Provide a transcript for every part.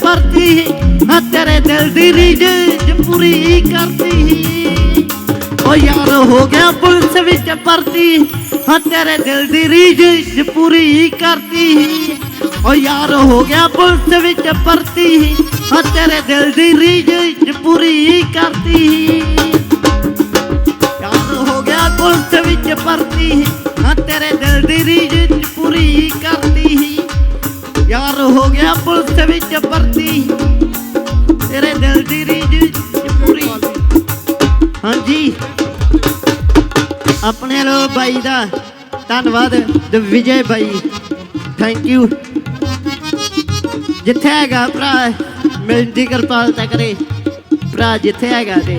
ਪਰਤੀ ਹਾਂ ਤੇਰੇ ਦਿਲ ਦੀ ਰੀਝ ਪੂਰੀ ਕਰਤੀ ਓ ਯਾਰ, ਹੋ ਗਿਆ ਪੁਲਿਸ ਵਿੱਚ ਭਰਤੀ ਹਾਂ ਤੇਰੇ ਦਿਲ ਦੀ ਰੀਝ ਪੂਰੀ ਕਰਤੀ ਓ ਯਾਰ, ਹੋ ਗਿਆ ਪੁਲਿਸ ਵਿੱਚ ਭਰਤੀ ਹਾਂ ਤੇਰੇ ਦਿਲ ਦੀ ਰੀਝ ਪੂਰੀ ਕਰਤੀ ਯਾਰ, ਹੋ ਗਿਆ ਪੁਲਿਸ ਵਿੱਚ ਭਰਤੀ ਹਾਂ ਤੇਰੇ ਦਿਲ ਦੀ ਰੀਝ ਪੂਰੀ ਕਰ ਹੋ ਗਿਆ ਪੁਲਿਸ ਵਿੱਚ ਭਰਤੀ। ਤੇਰੇ ਦਿਲ ਦੀ ਰੀਝ ਪੂਰੀ। ਹਾਂਜੀ। ਆਪਣੇ ਲੋ ਬਾਈ ਦਾ ਧੰਨਵਾਦ ਦ ਵਿਜੇ ਬਾਈ। ਥੈਂਕ ਯੂ ਜਿੱਥੇ ਹੈਗਾ ਭਰਾ, ਮਿਲਦੀ ਕਿਰਪਾਲਤਾ ਕਰੇ। ਭਰਾ ਜਿੱਥੇ ਹੈਗਾ ਤੇ।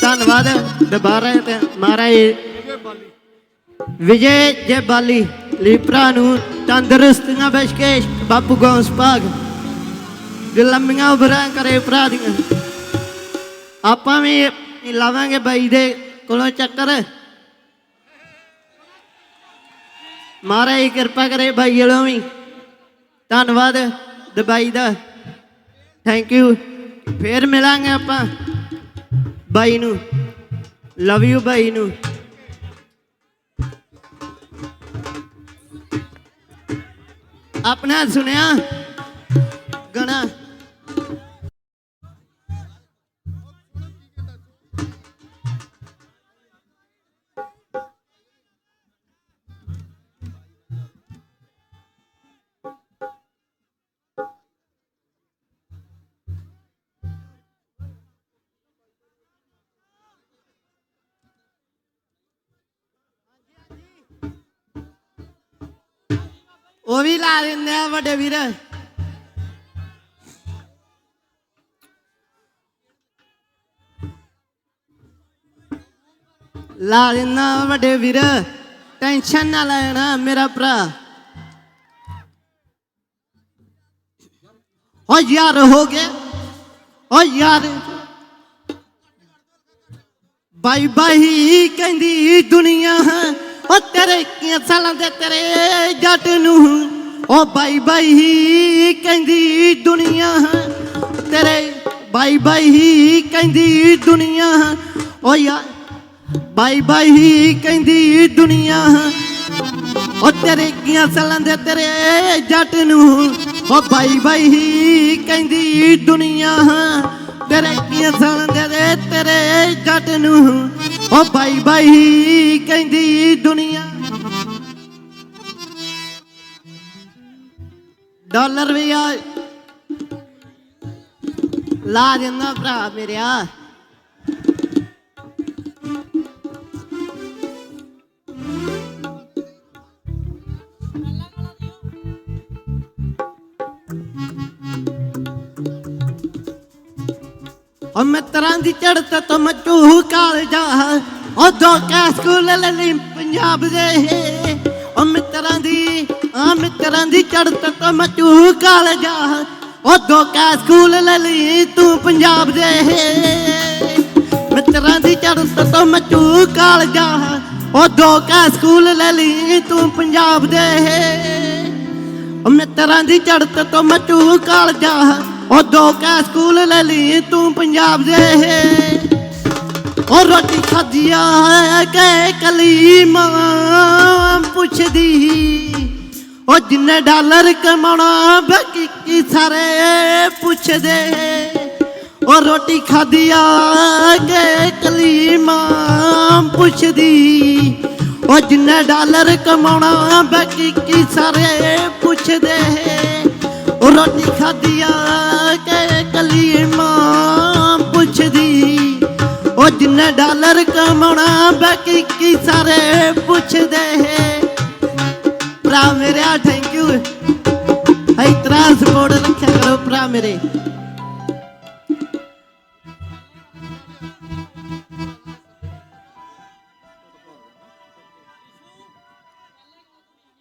ਧੰਨਵਾਦ। ਦੁਬਾਰਾ ਮਹਾਰਾਜ ਵਿਜੇ ਜੇ ਬਾਲੀ ਲਈ ਭਰਾ ਨੂੰ ਤੰਦਰੁਸਤੀਆਂ ਬਖਸ਼ੇ ਬਾਪੂ ਗੌਂਸ ਭਾਗ। ਜੋ ਲੰਮੀਆਂ ਉਮਰਾਂ ਕਰੇ ਭਰਾ ਦੀਆਂ। ਆਪਾਂ ਵੀ ਲਾਵਾਂਗੇ ਬਾਈ ਦੇ ਕੋਲੋਂ ਚੱਕਰ। ਮਹਾਰਾਜ ਕਿਰਪਾ ਕਰੇ ਬਾਈ ਵੱਲੋਂ ਵੀ। ਧੰਨਵਾਦ ਦਬਾਈ ਦਾ। ਥੈਂਕ ਯੂ ਫੇਰ ਮਿਲਾਂਗੇ ਆਪਾਂ ਬਾਈ ਨੂੰ। ਲਵ ਯੂ ਬਾਈ ਨੂੰ। ਆਪਣਾ ਸੁਣਿਆ ਗਣਾ। ਉਹ ਵੀ ਲਾ ਦਿੰਦੇ ਆ ਵੱਡੇ ਵੀਰ। ਲਾ ਦਿੰਦਾ ਵੱਡੇ ਵੀਰ। ਟੈਨਸ਼ਨ ਨਾ ਲੈਣਾ ਮੇਰਾ ਭਰਾ। ਓ ਯਾਰ ਹੋ ਗਿਆ ਓ ਯਾਰ। ਬਾਈ ਬਾਈ ਕਹਿੰਦੀ ਦੁਨੀਆ ਉਹ ਤੇਰੇ ਕੀ ਸਾਲਾਂ ਦੇ ਤੇਰੇ ਜੱਟ ਨੂੰ? ਉਹ ਬਾਈ ਬਾਈ ਕਹਿੰਦੀ ਦੁਨੀਆ ਤੇਰੇ ਬਾਈ ਬਾਈ ਕਹਿੰਦੀ ਦੁਨੀਆ ਓ ਯਾਰ, ਬਾਈ ਬਾਈ ਕਹਿੰਦੀ ਦੁਨੀਆ ਓ ਤੇਰੇ ਕੀ ਸਾਲਾਂ ਦੇ ਤੇਰੇ ਜੱਟ ਨੂੰ? ਓ ਬਾਈ ਬਾਈ ਕਹਿੰਦੀ ਦੁਨੀਆ ਤੇਰੇ ਕੀ ਸਾਲਾਂ ਦੇ ਤੇਰੇ ਜੱਟ ਨੂੰ? ਉਹ ਬਾਈ ਬਾਈ ਕਹਿੰਦੀ ਦੁਨੀਆ। ਡਾਲਰ ਵੀ ਆ। ਲਾ ਦਿੰਦਾ ਭਰਾ ਮੇਰਿਆ। ਉਹ ਮਿੱਤਰਾਂ ਦੀ ਚੜਤ ਤੋਂ ਮਚੂ ਕਾਲਜਾ ਉਹ ਓ ਦੋ ਕਾ ਸਕੂਲ ਲਈ ਪੰਜਾਬ ਦੇ। ਓ ਮਿੱਤਰਾਂ ਦੀ, ਆ ਮਿੱਤਰਾਂ ਦੀ ਚੜਤ ਤੋਂ ਮਚੂ ਕਾਲਜਾ ਉਹ ਓ ਦੋ ਕਾ ਸਕੂਲ ਲਈ ਤੂੰ ਪੰਜਾਬ ਦੇ। ਮਿੱਤਰਾਂ ਦੀ ਚੜਤ ਤੋਂ ਮਚੂ ਕਾਲਜਾ ਉਹ ਓ ਦੋ ਕਾ ਸਕੂਲ ਲਈ ਤੂੰ ਪੰਜਾਬ ਦੇ। ਓ ਮਿੱਤਰਾਂ ਦੀ ਚੜਤ ਤੋਂ ਮਚੂ ਕਾਲਜਾ ਉਹ ਦੋ ਕਾ ਸਕੂਲ ਲੈ ਲਈ ਤੂੰ ਪੰਜਾਬ ਦੇ ਉਹ ਰੋਟੀ ਖਾਧੀਆ ਕੇ ਕਲੀ ਮਾਂ ਪੁੱਛਦੀ। ਉਹ ਜਿੰਨੇ ਡਾਲਰ ਕਮਾਉਣਾ, ਬਾਕੀ ਕੀ ਸਾਰੇ ਪੁੱਛਦੇ। ਉਹ ਰੋਟੀ ਖਾਧੀਆ ਕੇ ਕਲੀ ਮਾਂ ਪੁੱਛਦੀ। ਉਹ ਜਿੰਨੇ ਡਾਲਰ ਕਮਾਉਣਾ, ਬਾਕੀ ਕੀ ਸਾਰੇ ਪੁੱਛਦੇ। ਉਹ ਰੋਟੀ ਖਾਧੀਆ ਜਿੰਨੇ ਡਾਲਰ ਕਮਾਉਣਾ ਬਾਕੀ ਕੀ ਸਾਰੇ ਪੁੱਛਦੇ ਭਰਾ ਮੇਰਾ ਥੈਂਕ ਯੂ ਹੈ ਤਰਾ ਰੱਖਿਆ ਕਰੋ ਭਰਾ ਮੇਰੇ।